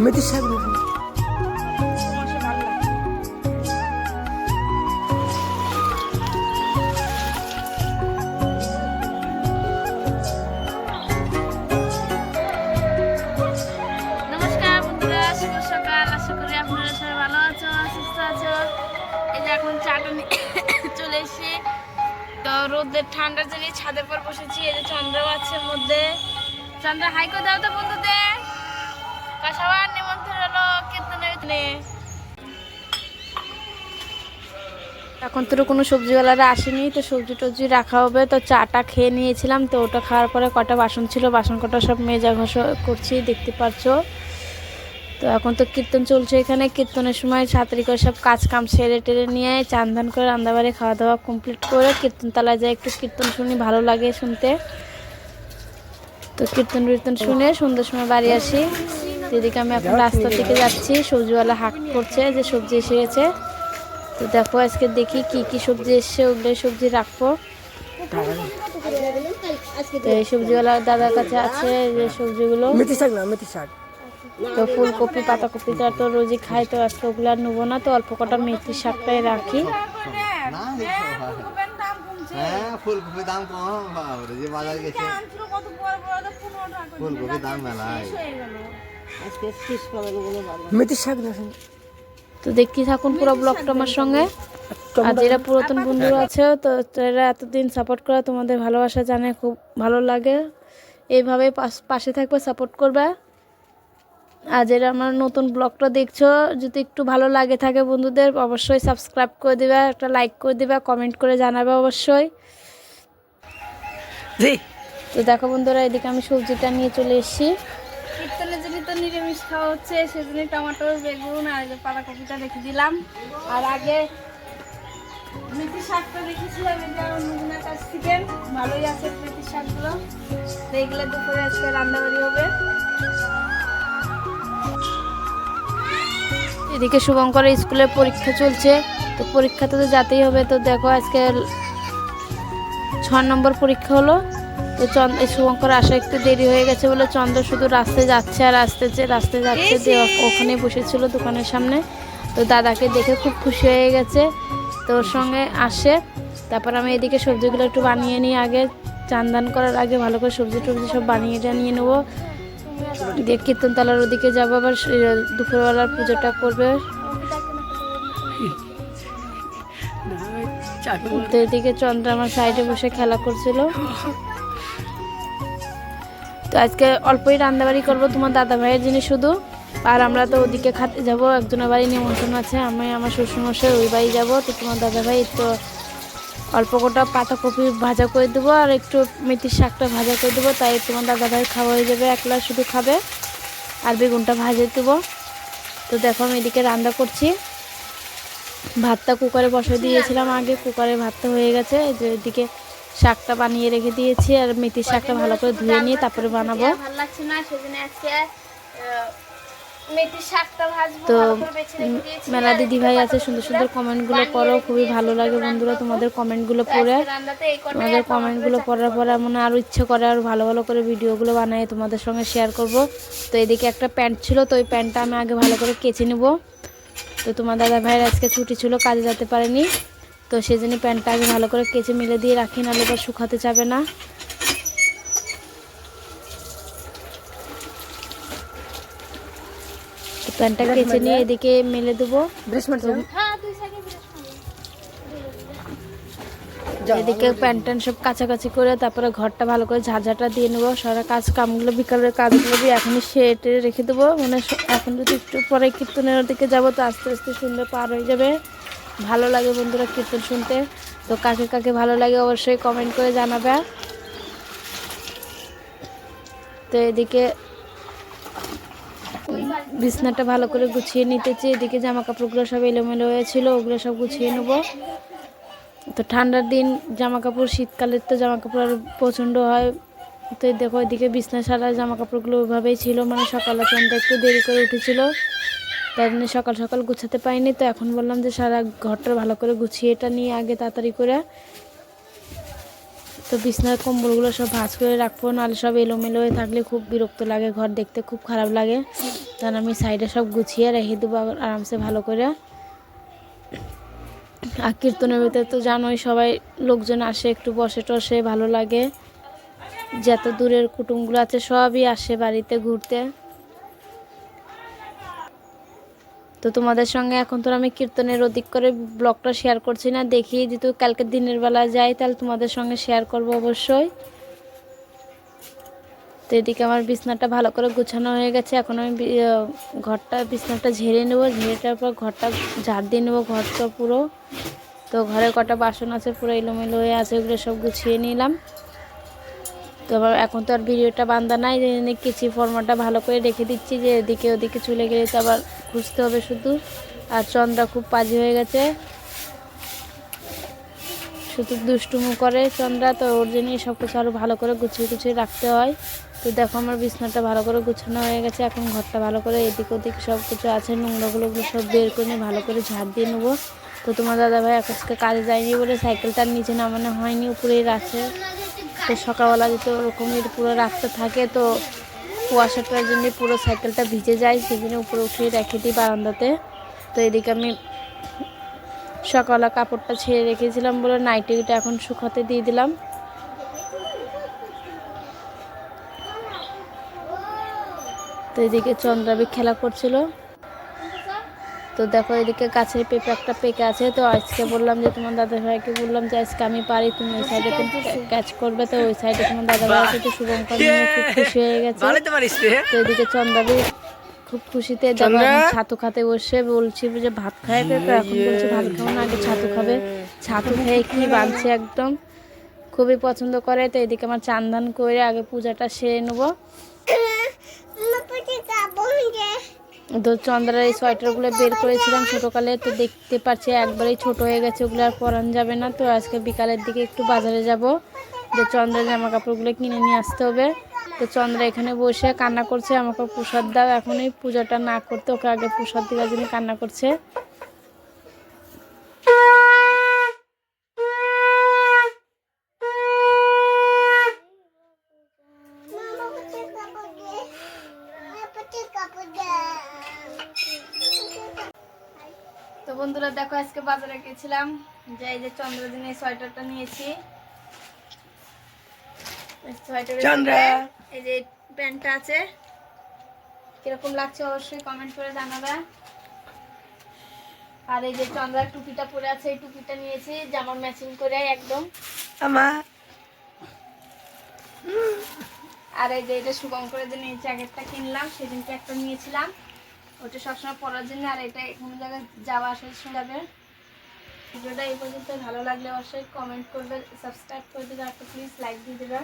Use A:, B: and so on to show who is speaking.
A: মেথির শাক
B: তো রোদের ঠান্ডার জন্য ছাদের পর বসেছি। এই যে চন্দ্রও আছে মধ্যে। চন্দ্র হাই করে দাও তো বন্ধুদের। কীর্তনের এখন তো কোনো সবজিওয়ালারা আসেনি, তো সবজি টবজি রাখা হবে, তো চাটা খেয়ে নিয়েছিলাম, তো ওটা খাওয়ার পরে কটা বাসন ছিল, বাসন কটা সব মেজা ঘষ করছি, দেখতে পাচ্ছো তো এখন তো কীর্তন চলছে এখানে, কীর্তনের সময় ছাত্রী করে সব কাজ কাম সেরে টেরে নিয়ে চান ধান করে রান্নাবাড়ি খাওয়া দাওয়া কমপ্লিট করে কীর্তন তালায় যায় একটু কীর্তন শুনি, ভালো লাগে শুনতে। তো কীর্তন টীর্তন শুনে সন্ধ্যার সময় বাড়ি আসি। এদিকে আমি এখন রাস্তা থেকে যাচ্ছি। সবজিওয়ালা হাট করছে যে সবজি এসে গেছে। তো দেখো আজকে দেখি কি কি সবজি এসছে ওগুলো সবজি রাখব। তো এই সবজিওয়ালা দাদার কাছে আছে যে সবজিগুলো।
A: মেথি শাক না মেথি শাক।
B: তো ফুলকপি পাতাকপিটা তো রোজই খাই তো আজকে ওগুলো আর নেব না তো অল্প কটা মেথি শাকটাই রাখি।
C: হ্যাঁ ফুলকপির দাম কম বাবারে যে বাজার গেছে। ফুলকপির দাম মেলায়।
A: মেথির শাক না
B: তো দেখতে থাকুন পুরো ব্লগটা আমার সঙ্গে। আর যারা পুরাতন বন্ধুরা আছে তো তারা এতদিন সাপোর্ট করা তোমাদের ভালোবাসা জানে খুব ভালো লাগে। এইভাবে পাশে থাকবে সাপোর্ট করবে। আর যারা আমার নতুন ব্লগটা দেখছ যদি একটু ভালো লাগে থাকে বন্ধুদের অবশ্যই সাবস্ক্রাইব করে দিবে একটা লাইক করে দিবে কমেন্ট করে জানাবে অবশ্যই।
A: জি।
B: তো দেখো বন্ধুরা এদিকে আমি সবজিটা নিয়ে চলে এসেছি। কীর্তনের জন্য তো নিরামিষ খাওয়া হচ্ছে সেজন্য টমেটো, বেগুন আর পাতাকপিটা রেখে দিলাম। আর আগে মেথি শাকটা রেখেছিলাম এটা আমার কাছ থেকে ভালোই আছে মেথি শাকগুলো। এগুলো দুপুরে আজকে রান্নাবাড়ি হবে। এদিকে শুভঙ্কর স্কুলে পরীক্ষা চলছে। তো পরীক্ষাতে তো যেতেই হবে। তো দেখো আজকে ছ নম্বর পরীক্ষা হলো। তো চন্দ্র শুভঙ্কর আসা একটু দেরি হয়ে গেছে বলে চন্দ্র শুধু রাস্তায় যাচ্ছে আর আসতেছে রাস্তায় যাচ্ছে। যে ওখানে বসেছিল দোকানের সামনে। তো দাদাকে দেখে খুব খুশি হয়ে গেছে। তো ওর সঙ্গে আসে। তারপর আমি এদিকে সবজিগুলো একটু বানিয়ে নিই আগে। চান দান করার আগে ভালো করে সবজি টবজি সব বানিয়ে টানিয়ে নেব। দিয়ে কীর্তনতলার ওদিকে যাব আবার দুপুরবেলার পুজোটা করবে। তো এদিকে চন্দ্র আমার সাইডে বসে খেলা করছিল। তো আজকে অল্পই রান্নাবাড়ি করব, তোমার দাদা ভাইয়ের জিনিস শুধু। আর আমরা তো ওদিকে খাতে যাব, একজনের বাড়ি নিমন্ত্রণ আছে, আমি আমার শ্বশুরমশাই ওই বাড়ি যাব, তো তোমার দাদা ভাই তো অল্প কটা পাতাকপি ভাজা করে দেবো, আর একটু মেথির শাকটা ভাজা করে দেবো, তাই তোমার দাদা ভাই খাওয়া হয়ে যাবে, একলা শুধু খাবে, আর বেগুনটা ভাজে দেবো। তো দেখো আমি এদিকে রান্না করছি। ভাতটা কুকারে বসে দিয়েছিলাম আগে, কুকারে ভাতটা হয়ে গেছে যে এদিকে শাকটা বানিয়ে রেখে দিয়েছি আর মেথির শাকটা ভালো করে ধুয়ে নিয়ে তারপরে বানাবো।
D: ভালো লাগছে না সেজন্য আজকে মেথির শাকটা ভাজবো
B: তো মেলা দিদি ভাই আছে সুন্দর সুন্দর কমেন্টগুলো করো খুবই ভালো লাগে বন্ধুরা তোমাদের কমেন্টগুলো পড়ে। তোমাদের কমেন্টগুলো পড়ার পরে মনে আরও ইচ্ছে করে আর ভালো ভালো করে ভিডিওগুলো বানাই তোমাদের সঙ্গে শেয়ার করব। তো এদিকে একটা প্যান্ট ছিল তো ওই প্যান্টটা আমি আগে ভালো করে কেচে নেব। তো তোমার দাদা ভাইয়ের আজকে ছুটি ছিল কাজে যেতে পারেনি। তো সেই জন্য প্যান্টটা আগে ভালো করে কেচে মিলে দিয়ে রাখি নাহলে এবার শুকাতে যাবে না। প্যান্টটা কেচে নিয়ে এদিকে মেলে দেবো।
D: হ্যাঁ
B: এদিকে প্যান্ট ট্যান্ট সব কাছাকাছি করে তারপরে ঘরটা ভালো করে ঝাঁঝাটা দিয়ে নেব। সারা কাজ কামগুলো বিকালের কাজগুলো দিয়ে এখনই সেটে রেখে দেবো। মানে এখন যদি একটু পরে কীর্তনের দিকে যাব তো আস্তে আস্তে সুন্দর পার হয়ে যাবে। ভালো লাগে বন্ধুরা কীর্তন শুনতে। তো কাকে কাকে ভালো লাগে অবশ্যই কমেন্ট করে জানাবে। তো এদিকে বিছনাটা ভালো করে গুছিয়ে নিতেছি। এদিকে জামা কাপড়গুলো সব এলোমেলো হয়েছিল, ওগুলো সব গুছিয়ে নেব। তো ঠান্ডার দিন জামা কাপড় শীতকালের তো জামা কাপড় আরও প্রচণ্ড হয়। তো দেখো এদিকে বিছনা সারা জামা কাপড়গুলো ওইভাবেই ছিল মানে সকালে একটু দেরি করে উঠেছিল। তাই জন্য সকাল সকাল গুছাতে পারিনি, তো এখন বললাম যে সারা ঘরটা ভালো করে গুছিয়ে এটা নিয়ে আগে তাড়াতাড়ি করে তো বিছনার কম্বলগুলো সব ভাঁজ করে রাখব, নাহলে সব এলোমেলো হয়ে থাকলে খুব বিরক্ত লাগে, ঘর দেখতে খুব খারাপ লাগে। তখন আমি সাইডে সব গুছিয়ে রেখে দেবো আরামসে ভালো করে। আর কীর্তনের ভিতরে তো জানোই সবাই লোকজন আসে, একটু বসে টসে, ভালো লাগে। যত দূরের কুটুমগুলো আছে সবই আসে বাড়িতে ঘুরতে। তো তোমাদের সঙ্গে এখন তো আমি কীর্তনের অধিক করে ব্লগটা শেয়ার করছি না, দেখি যেহেতু কালকে দিনের বেলা যাই, তাহলে তোমাদের সঙ্গে শেয়ার করব অবশ্যই। তো এদিকে আমার বিছনাটা ভালো করে গুছানো হয়ে গেছে, এখন আমি ঘরটা, বিছনাটা ঝেড়ে নেব ঝেড়েটার পর ঘরটা ঝাড় দিয়ে নেব, ঘরটা পুরো। তো ঘরে কটা বাসন আছে, পুরো এলোমেলো হয়ে আছে, ওগুলো সব গুছিয়ে নিলাম। তো এখন তো আর ভিডিওটা বান্ধা নাই কিচি ফর্মাটা ভালো করে রেখে দিচ্ছি যে এদিকে ওদিকে চলে গেলে তো আবার খুঁজতে হবে শুধু। আর চন্দ্রা খুব পাজি হয়ে গেছে। শুধু দুষ্টুমু করে চন্দ্রা তো ওর জন্যই সব কিছু আরও ভালো করে গুছিয়ে গুছিয়ে রাখতে হয়। তো দেখো আমার বিছনাটা ভালো করে গুছানো হয়ে গেছে। এখন ঘরটা ভালো করে এদিক ওদিক সব কিছু আছে। নোংরাগুলো সব বের করে ভালো করে ঝাড় দিয়ে নেব। তো তোমার দাদাভাই আজকে কাজে যায়নি বলে সাইকেলটার নিচে নামানো হয়নি, উপরেই রাখে। তো সকালবেলা যদি ওরকমই পুরো রাস্তা থাকে, তো কুয়াশাটার জন্য পুরো সাইকেলটা ভিজে যায়, সেই জন্য উপরে উঠিয়ে রেখে দিই বারান্দাতে। তো এদিকে আমি সকালে কাপড়টা ছেড়ে রেখেছিলাম বলে নাইটিটা এখন শুকাতে দিয়ে দিলাম। তো এদিকে চন্দ্রাবি খেলা করছিল। তো দেখো এদিকে গাছের পেঁপে একটা পেকে আছে তো আজকে বললাম যে তোমার দাদা ভাইকে বললাম যে আজকে আমি পারি তুমি ওই সাইডে তুমি ক্যাচ করবে তো ওই সাইডে তোমার দাদা ভাইকে তো শুভঙ্কর খুব খুশি হয়ে গেছে।
A: স্প্রে
B: তো এদিকে চন্দ্রাবি খুব খুশিতে দেখো ছাতু খাতে বসে বলছি যে ভাত খাইবে তো এখন বলছে ভাত খাব না আগে ছাতু খাবে। ছাতু খেয়ে কি বাঁধছে একদম। খুবই পছন্দ করে তো এদিকে আমার চান্দান করে আগে পূজাটা সেরে নেব। তো চন্দ্রার এই সোয়েটারগুলো বের করেছিলাম ছোটোকালে, তো দেখতে পাচ্ছি একবারেই ছোট হয়ে গেছে, ওগুলো আর পরান যাবে না। তো আজকে বিকালের দিকে একটু বাজারে যাব যে চন্দ্রের জামা কাপড়গুলো কিনে নিয়ে আসতে হবে। তো চন্দ্রা এখানে বসে কান্না করছে, আমাকে প্রসাদ দাও, এখনই পূজাটা না করতে, ওকে আগে প্রসাদ দেওয়ার জন্য কান্না করছে। বন্ধুরা দেখো আজকে বাজারে গেছিলাম। যে এই যে চন্দ্রদিনের সোয়েটারটা নিয়েছি। এই যে প্যান্টটা আছে। কীরকম লাগছে অবশ্যই কমেন্ট করে জানাবে। আর এই যে চন্দ্রার টুপিটা পরে আছে এই টুপিটা নিয়েছি জামার ম্যাচিং করে একদম।
A: আমার
B: আর এই যে এটা শুভঙ্করের জন্য এই জ্যাকেটটা কিনলাম সেদিনকে একটা নিয়েছিলাম। ওটা সবসময় পরার জন্য আর এটা কোনো জায়গায় যাওয়া আসার যাবে ভিডিওটা এই পর্যন্ত ভালো লাগলে অবশ্যই কমেন্ট করবে সাবস্ক্রাইব করে দেবে, আর প্লিজ লাইক দিয়ে দেবে।